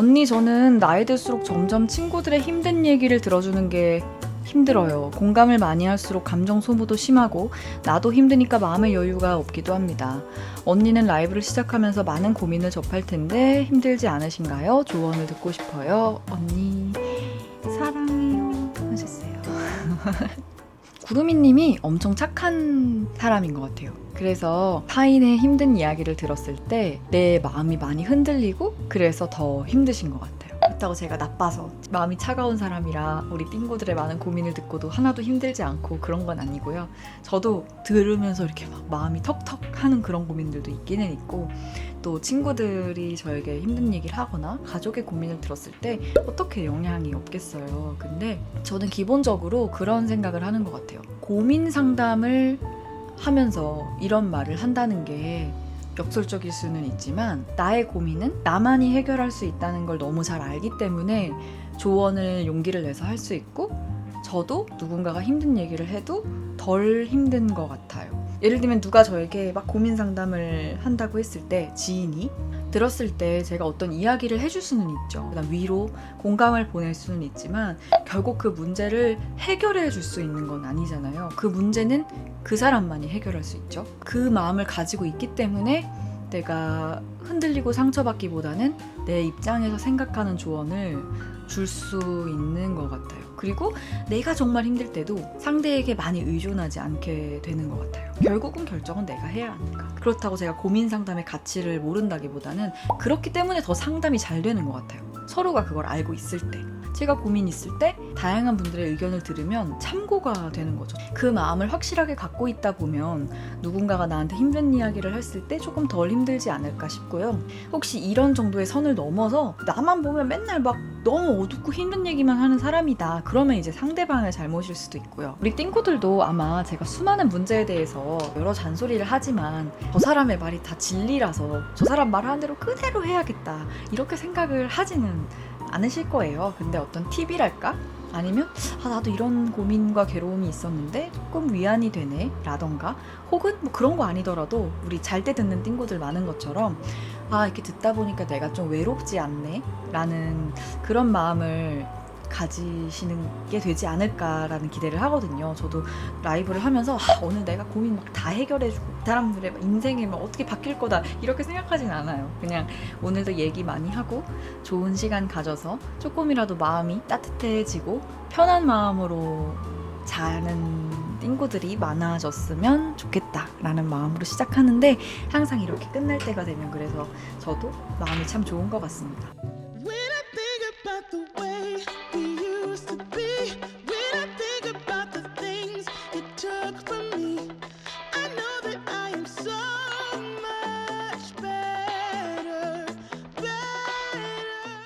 언니 저는 나이 들수록 점점 친구들의 힘든 얘기를 들어주는 게 힘들어요. 공감을 많이 할수록 감정 소모도 심하고 나도 힘드니까 마음의 여유가 없기도 합니다. 언니는 라이브를 시작하면서 많은 고민을 접할 텐데 힘들지 않으신가요? 조언을 듣고 싶어요. 언니 사랑해요 하셨어요. 구루미님이 엄청 착한 사람인 것 같아요. 그래서 타인의 힘든 이야기를 들었을 때 내 마음이 많이 흔들리고 그래서 더 힘드신 것 같아요. 그렇다고 제가 나빠서 마음이 차가운 사람이라 우리 띵고들의 많은 고민을 듣고도 하나도 힘들지 않고 그런 건 아니고요. 저도 들으면서 이렇게 막 마음이 턱턱 하는 그런 고민들도 있기는 있고 또 친구들이 저에게 힘든 얘기를 하거나 가족의 고민을 들었을 때 어떻게 영향이 없겠어요. 근데 저는 기본적으로 그런 생각을 하는 것 같아요. 고민 상담을 하면서 이런 말을 한다는 게 역설적일 수는 있지만 나의 고민은 나만이 해결할 수 있다는 걸 너무 잘 알기 때문에 조언을 용기를 내서 할 수 있고 저도 누군가가 힘든 얘기를 해도 덜 힘든 것 같아요. 예를 들면 누가 저에게 막 고민 상담을 한다고 했을 때 지인이 들었을 때 제가 어떤 이야기를 해줄 수는 있죠. 그다음 위로 공감을 보낼 수는 있지만 결국 그 문제를 해결해 줄 수 있는 건 아니잖아요. 그 문제는 그 사람만이 해결할 수 있죠. 그 마음을 가지고 있기 때문에 내가 흔들리고 상처받기보다는 내 입장에서 생각하는 조언을 줄 수 있는 것 같아요. 그리고 내가 정말 힘들 때도 상대에게 많이 의존하지 않게 되는 것 같아요. 결국은 결정은 내가 해야 하니까. 그렇다고 제가 고민 상담의 가치를 모른다기보다는 그렇기 때문에 더 상담이 잘 되는 것 같아요. 서로가 그걸 알고 있을 때. 제가 고민 있을 때 다양한 분들의 의견을 들으면 참고가 되는 거죠. 그 마음을 확실하게 갖고 있다 보면 누군가가 나한테 힘든 이야기를 했을 때 조금 덜 힘들지 않을까 싶고요. 혹시 이런 정도의 선을 넘어서 나만 보면 맨날 막 너무 어둡고 힘든 얘기만 하는 사람이다. 그러면 이제 상대방의 잘못일 수도 있고요. 우리 띵코들도 아마 제가 수많은 문제에 대해서 여러 잔소리를 하지만 저 사람의 말이 다 진리라서 저 사람 말하는 대로 그대로 해야겠다. 이렇게 생각을 하지는 않으실 거예요. 근데 어떤 팁이랄까? 아니면 아 나도 이런 고민과 괴로움이 있었는데 조금 위안이 되네 라던가. 혹은 뭐 그런 거 아니더라도 우리 잘 때 듣는 띵고들 많은 것처럼 아 이렇게 듣다 보니까 내가 좀 외롭지 않네 라는 그런 마음을 가지시는 게 되지 않을까라는 기대를 하거든요. 저도 라이브를 하면서 아, 오늘 내가 고민 막 다 해결해주고 이 사람들의 인생이 막 어떻게 바뀔 거다 이렇게 생각하진 않아요. 그냥 오늘도 얘기 많이 하고 좋은 시간 가져서 조금이라도 마음이 따뜻해지고 편한 마음으로 자는 띵고들이 많아졌으면 좋겠다라는 마음으로 시작하는데 항상 이렇게 끝날 때가 되면 그래서 저도 마음이 참 좋은 것 같습니다.